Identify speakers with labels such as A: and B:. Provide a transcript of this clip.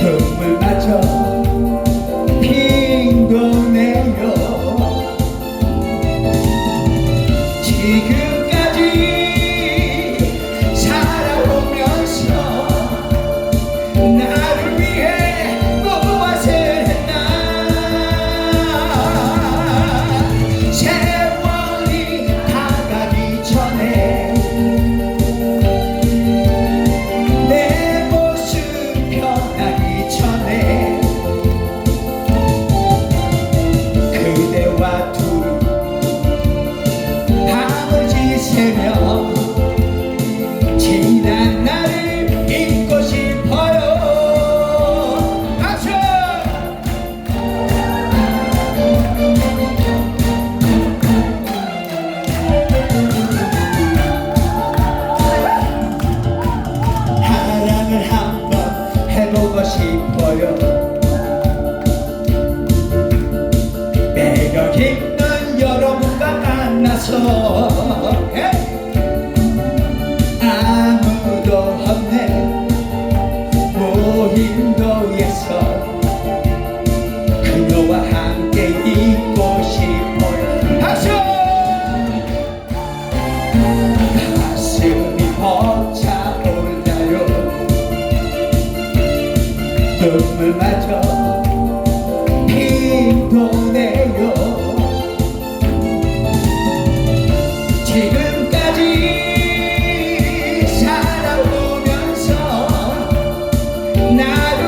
A: 흠을 맞춰 힘든 여러분과 만나서. 아무도 없네. 모임도에서 그녀와 함께 있고 싶어요. 하쇼 가슴이 벅차올까요? 눈물마저 night.